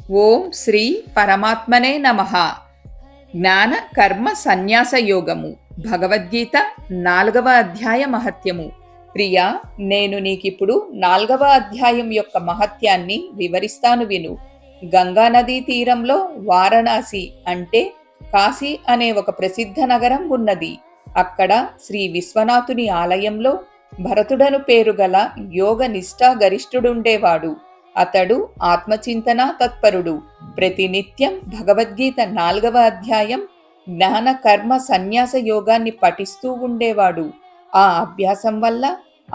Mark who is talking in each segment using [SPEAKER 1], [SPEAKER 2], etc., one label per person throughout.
[SPEAKER 1] ఓం శ్రీ పరమాత్మనే నమ. జ్ఞాన కర్మ సన్యాస యోగము. భగవద్గీత నాలుగవ అధ్యాయ మహత్యము. ప్రియా నేను నీకిప్పుడు నాలుగవ అధ్యాయం యొక్క మహత్యాన్ని వివరిస్తాను విను. గంగా నదీ తీరంలో వారణాసి అంటే కాశీ అనే ఒక ప్రసిద్ధ నగరం ఉన్నది. అక్కడ శ్రీ విశ్వనాథుని ఆలయంలో భరతుడను పేరుగల యోగ నిష్ఠా గరిష్ఠుడుండేవాడు. అతడు ఆత్మచింతన తత్పరుడు. ప్రతినిత్యం భగవద్గీత నాలుగవ అధ్యాయం జ్ఞాన కర్మ సన్యాస యోగాన్ని పఠిస్తూ ఉండేవాడు. ఆ అభ్యాసం వల్ల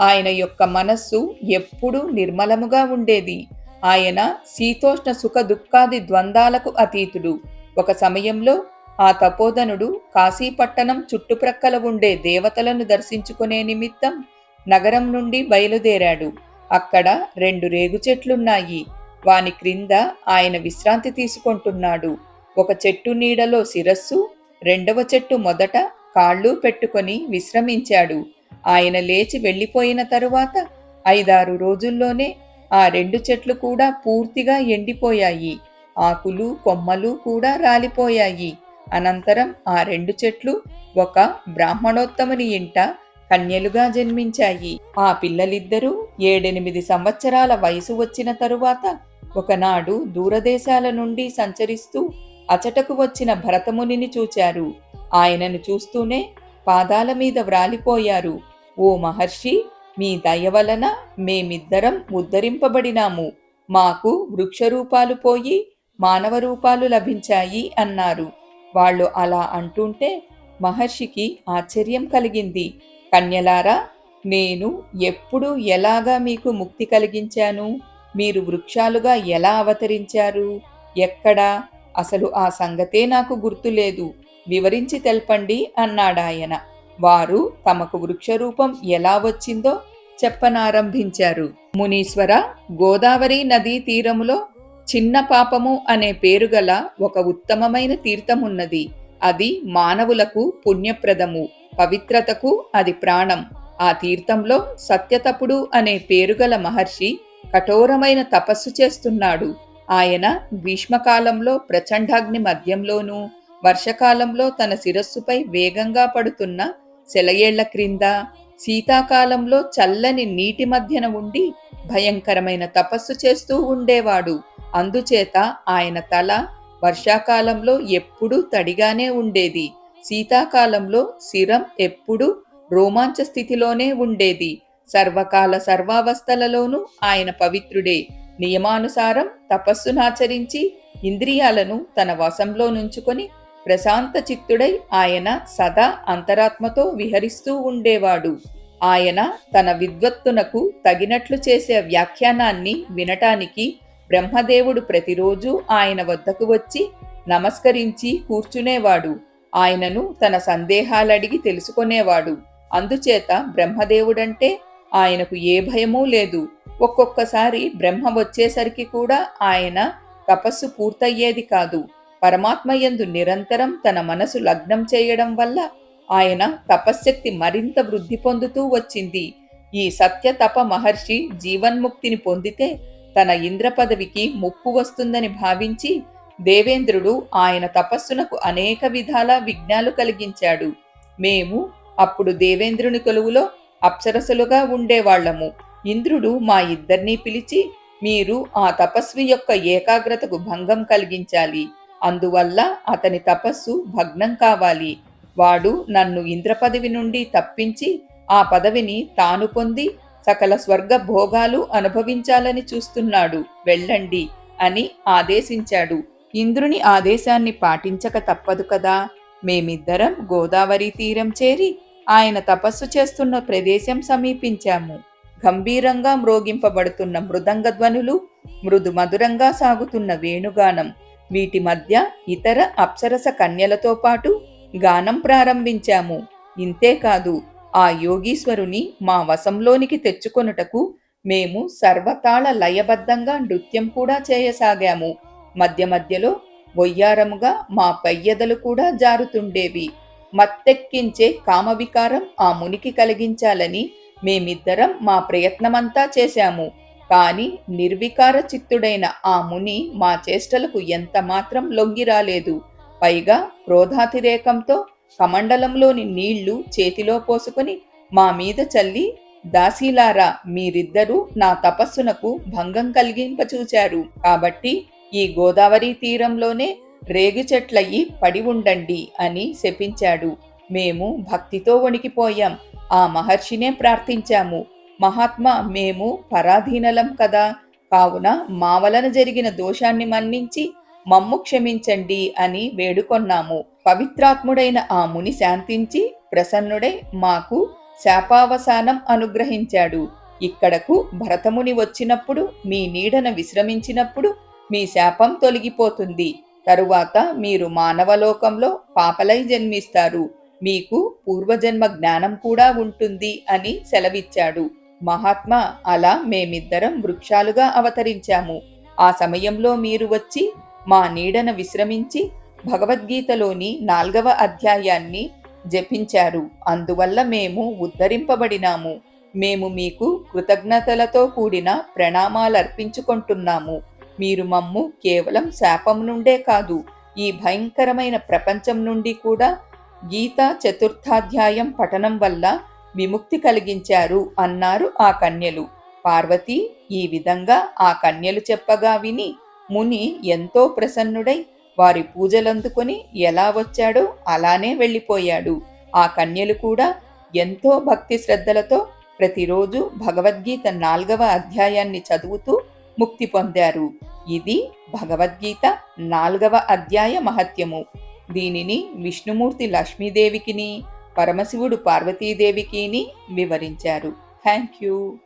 [SPEAKER 1] ఆయన యొక్క మనస్సు ఎప్పుడూ నిర్మలముగా ఉండేది. ఆయన శీతోష్ణ సుఖ దుఃఖాది ద్వంద్వాలకు అతీతుడు. ఒక సమయంలో ఆ తపోధనుడు కాశీపట్టణం చుట్టుప్రక్కల ఉండే దేవతలను దర్శించుకునే నిమిత్తం నగరం నుండి బయలుదేరాడు. అక్కడ రెండు రేగు చెట్లున్నాయి. వాని క్రింద ఆయన విశ్రాంతి తీసుకుంటున్నాడు. ఒక చెట్టు నీడలో శిరస్సు రెండవ చెట్టు మొదట కాళ్ళు పెట్టుకొని విశ్రమించాడు. ఆయన లేచి వెళ్ళిపోయిన తరువాత ఐదారు రోజుల్లోనే ఆ రెండు చెట్లు కూడా పూర్తిగా ఎండిపోయాయి. ఆకులు కొమ్మలు కూడా రాలిపోయాయి. అనంతరం ఆ రెండు చెట్లు ఒక బ్రాహ్మణోత్తముని ఇంట కన్యలుగా జన్మించాయి. ఆ పిల్లలిద్దరూ ఏడెనిమిది సంవత్సరాల వయసు వచ్చిన తరువాత ఒకనాడు దూరదేశాల నుండి సంచరిస్తూ అచటకు వచ్చిన భరతమునిని చూచారు. ఆయనను చూస్తూనే పాదాల మీద వ్రాలిపోయారు. ఓ మహర్షి మీ దయ వలన మేమిద్దరం ఉద్ధరింపబడినాము. మాకు వృక్షరూపాలు పోయి మానవ రూపాలు లభించాయి అన్నారు. వాళ్ళు అలా అంటుంటే మహర్షికి ఆశ్చర్యం కలిగింది. కన్యలారా నేను ఎప్పుడు ఎలాగా మీకు ముక్తి కలిగించాను? మీరు వృక్షాలుగా ఎలా అవతరించారు? ఎక్కడా? అసలు ఆ సంగతే నాకు గుర్తులేదు. వివరించి తెల్పండి అన్నాడాయన. వారు తమకు వృక్షరూపం ఎలా వచ్చిందో చెప్పనారంభించారు. మునీశ్వర గోదావరి నదీ తీరములో చిన్న పాపము అనే పేరుగల ఒక ఉత్తమమైన తీర్థమున్నది. అది మానవులకు పుణ్యప్రదము. పవిత్రతకు అది ప్రాణం. ఆ తీర్థంలో సత్యతపుడు అనే పేరుగల మహర్షి కఠోరమైన తపస్సు చేస్తున్నాడు. ఆయన గ్రీష్మకాలంలో ప్రచండాగ్ని మధ్యంలోనూ వర్షకాలంలో తన శిరస్సుపై వేగంగా పడుతున్న సెలయేళ్ళ క్రింద శీతాకాలంలో చల్లని నీటి మధ్యన ఉండి భయంకరమైన తపస్సు చేస్తూ ఉండేవాడు. అందుచేత ఆయన తల వర్షాకాలంలో ఎప్పుడూ తడిగానే ఉండేది. శీతాకాలంలో శిరం ఎప్పుడూ రోమాంచ స్థితిలోనే ఉండేది. సర్వకాల సర్వావస్థలలోనూ ఆయన పవిత్రుడే. నియమానుసారం తపస్సునాచరించి ఇంద్రియాలను తన వశంలో నుంచుకొని ప్రశాంత చిత్తుడై ఆయన సదా అంతరాత్మతో విహరిస్తూ ఉండేవాడు. ఆయన తన విద్వత్తునకు తగినట్లు చేసే వ్యాఖ్యానాన్ని వినటానికి బ్రహ్మదేవుడు ప్రతిరోజు ఆయన వద్దకు వచ్చి నమస్కరించి కూర్చునేవాడు. ఆయనను తన సందేహాలడిగి తెలుసుకునేవాడు. అందుచేత బ్రహ్మదేవుడంటే ఆయనకు ఏ భయమూ లేదు. ఒక్కొక్కసారి బ్రహ్మ వచ్చేసరికి కూడా ఆయన తపస్సు పూర్తయ్యేది కాదు. పరమాత్మయందు నిరంతరం తన మనసు లగ్నం చేయడం వల్ల ఆయన తపశ్శక్తి మరింత వృద్ధి పొందుతూ వచ్చింది. ఈ సత్య తప మహర్షి జీవన్ముక్తిని పొందితే తన ఇంద్ర పదవికి ముప్పు వస్తుందని భావించి దేవేంద్రుడు ఆయన తపస్సునకు అనేక విధాల విఘ్నాలు కలిగించాడు. మేము అప్పుడు దేవేంద్రుని కొలువులో అప్సరసులుగా ఉండేవాళ్ళము ఇంద్రుడు మా ఇద్దరినీ పిలిచి మీరు ఆ తపస్వి యొక్క ఏకాగ్రతకు భంగం కలిగించాలి. అందువల్ల అతని తపస్సు భగ్నం కావాలి. వాడు నన్ను ఇంద్ర పదవి నుండి తప్పించి ఆ పదవిని తాను పొంది సకల స్వర్గ భోగాలు అనుభవించాలని చూస్తున్నాడు. వెళ్ళండి అని ఆదేశించాడు. ఇంద్రుని ఆదేశాన్ని పాటించక తప్పదు కదా. మేమిద్దరం గోదావరి తీరం చేరి ఆయన తపస్సు చేస్తున్న ప్రదేశం సమీపించాము. గంభీరంగా మ్రోగింపబడుతున్న మృదంగ ధ్వనులు మృదు మధురంగా సాగుతున్న వేణుగానం వీటి మధ్య ఇతర అప్సరస కన్యలతో పాటు గానం ప్రారంభించాము. ఇంతేకాదు ఆ యోగీశ్వరుని మా వశంలోనికి తెచ్చుకొనుటకు మేము సర్వతాళ లయబద్ధంగా నృత్యం కూడా చేయసాగాము. మధ్య మధ్యలో వొయ్యారముగా మా పయ్యదలు కూడా జారుతుండేవి. మత్తెక్కించే కామవికారం ఆ మునికి కలిగించాలని మేమిద్దరం మా ప్రయత్నమంతా చేశాము. కాని నిర్వికార చిత్తుడైన ఆ ముని మా చేష్టలకు ఎంత మాత్రం లొంగిరాలేదు పైగా క్రోధాతిరేకంతో కమండలంలోని నీళ్ళు చేతిలో పోసుకొని మా మీద చల్లి దాసీలారా మీరిద్దరూ నా తపస్సునకు భంగం కలిగింపచూచారు కాబట్టి ఈ గోదావరి తీరంలోనే రేగు చెట్లయ్యి పడి ఉండండి అని శపించాడు. మేము భక్తితో వణికిపోయాం. ఆ మహర్షినే ప్రార్థించాము. మహాత్మా మేము పరాధీనలం కదా. కావున మా వలన జరిగిన దోషాన్ని మన్నించి మమ్ము క్షమించండి అని వేడుకొన్నాము. పవిత్రాత్ముడైన ఆ ముని శాంతించి ప్రసన్నుడై మాకు శాపావసానం అనుగ్రహించాడు. ఇక్కడకు భరతముని వచ్చినప్పుడు మీ నీడన విశ్రమించినప్పుడు మీ శాపం తొలగిపోతుంది. తరువాత మీరు మానవలోకంలో పాపలై జన్మిస్తారు. మీకు పూర్వజన్మ జ్ఞానం కూడా ఉంటుంది అని సెలవిచ్చాడు. మహాత్మా అలా మేమిద్దరం వృక్షాలుగా అవతరించాము. ఆ సమయంలో మీరు వచ్చి మా నీడన విశ్రమించి భగవద్గీతలోని నాల్గవ అధ్యాయాన్ని జపించారు. అందువల్ల మేము ఉద్ధరింపబడినాము. మేము మీకు కృతజ్ఞతలతో కూడిన ప్రణామాలర్పించుకుంటున్నాము. మీరు మమ్ము కేవలం శాపం నుండే కాదు ఈ భయంకరమైన ప్రపంచం నుండి కూడా గీత చతుర్థాధ్యాయం పఠనం వల్ల విముక్తి కలిగించారు అన్నారు ఆ కన్యలు. పార్వతి ఈ విధంగా ఆ కన్యలు చెప్పగా విని ముని ఎంతో ప్రసన్నుడై వారి పూజలందుకొని ఎలా వచ్చాడో అలానే వెళ్ళిపోయాడు. ఆ కన్యలు కూడా ఎంతో భక్తి శ్రద్ధలతో ప్రతిరోజు భగవద్గీత నాల్గవ అధ్యాయాన్ని చదువుతూ ముక్తి పొందారు. ఇది భగవద్గీత నాల్గవ అధ్యాయ మహత్యము. దీనిని విష్ణుమూర్తి లక్ష్మీదేవికిని పరమశివుడు పార్వతీదేవికిని వివరించారు. Thank you